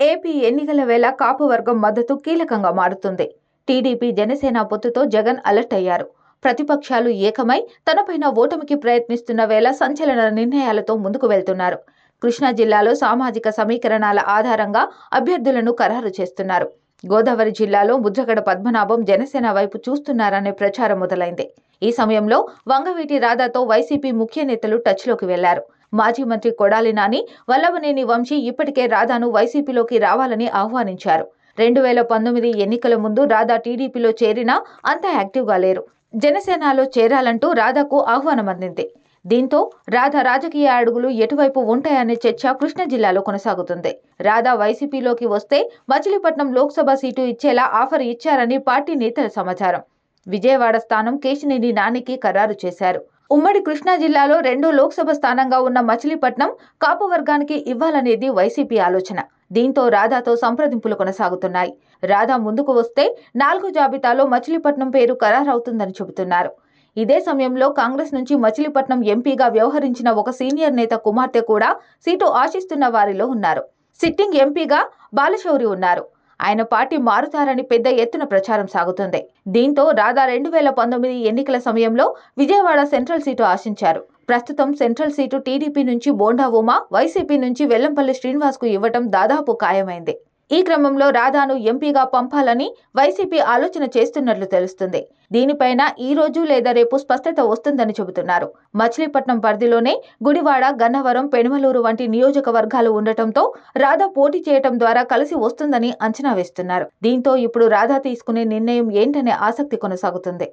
AP ఎన్నికల వేళ కాపు వర్గం మద్దతు కీలకంగా మారుతుంది. టీడీపీ జనసేన పొత్తుతో జగన్ అలర్ట్ అయ్యారు. ప్రతిపక్షాలు ఏకమై తనపైన ఓటమికి ప్రయత్నిస్తున్న వేళ సంచలన నిర్ణయాలతో ముందుకు వెళ్తున్నారు. కృష్ణా జిల్లాలో సామాజిక సమీకరణాల ఆధారంగా అభ్యర్థులను ఖరారు చేస్తున్నారు. గోదావరి జిల్లాలో ముద్రగడ పద్మనాభం జనసేన వైపు చూస్తున్నారనే ప్రచారం మొదలైంది. ఈ సమయంలో వంగవీటి రాధాతో వైసీపీ ముఖ్య నేతలు టచ్లోకి వెళ్ళారు. మాజీ మంత్రి కొడాలి నాని వల్లభనేని వంశీ ఇప్పటికే రాధాను వైసీపీలోకి రావాలని ఆహ్వానించారు. రెండు వేల పంతొమ్మిది ఎన్నికల ముందు రాధా టీడీపీలో చేరినా అంత యాక్టివ్గా లేరు. జనసేనలో చేరాలంటూ రాధాకు ఆహ్వానం అందింది. దీంతో రాధ రాజకీయ అడుగులు ఎటువైపు ఉంటాయనే చర్చ కృష్ణా జిల్లాలో కొనసాగుతుంది. రాధా వైసీపీలోకి వస్తే మచిలీపట్నం లోక్సభ సీటు ఇచ్చేలా ఆఫర్ ఇచ్చారని పార్టీ నేతల సమాచారం. విజయవాడ స్థానం కేశినేని నానికి ఖరారు చేశారు. ఉమ్మడి కృష్ణా జిల్లాలో రెండో లోక్సభ స్థానంగా ఉన్న మచిలీపట్నం కాపు వర్గానికి ఇవ్వాలనేది వైసీపీ ఆలోచన. దీంతో రాధాతో సంప్రదింపులు కొనసాగుతున్నాయి. రాధా ముందుకు వస్తే నాలుగు జాబితాలో మచిలీపట్నం పేరు ఖరారవుతుందని చెబుతున్నారు. ఇదే సమయంలో కాంగ్రెస్ నుంచి మచిలీపట్నం ఎంపీగా వ్యవహరించిన ఒక సీనియర్ నేత కుమార్తె కూడా సీటు ఆశిస్తున్న వారిలో ఉన్నారు. సిట్టింగ్ ఎంపీగా బాలశౌరి ఉన్నారు. ఆయన పార్టీ మారుతారని పెద్ద ఎత్తున ప్రచారం సాగుతుంది. దీంతో రాధా రెండు వేల పంతొమ్మిది ఎన్నికల సమయంలో విజయవాడ సెంట్రల్ సీటు ఆశించారు. ప్రస్తుతం సెంట్రల్ సీటు టీడీపీ నుంచి బోండా ఉమా వైసీపీ నుంచి వెల్లంపల్లి శ్రీనివాస్కు ఇవ్వటం దాదాపు ఖాయమైంది. ఈ క్రమంలో రాధాను ఎంపీగా పంపాలని వైసీపీ ఆలోచన చేస్తున్నట్లు తెలుస్తుంది. దీనిపైన ఈ రోజు లేదా రేపు స్పష్టత వస్తుందని చెబుతున్నారు. మచిలీపట్నం పరిధిలోనే గుడివాడ గన్నవరం పెనుమలూరు వంటి నియోజకవర్గాలు ఉండటంతో రాధా పోటీ చేయటం ద్వారా కలిసి వస్తుందని అంచనా వేస్తున్నారు. దీంతో ఇప్పుడు రాధా తీసుకునే నిర్ణయం ఏంటనే ఆసక్తి కొనసాగుతుంది.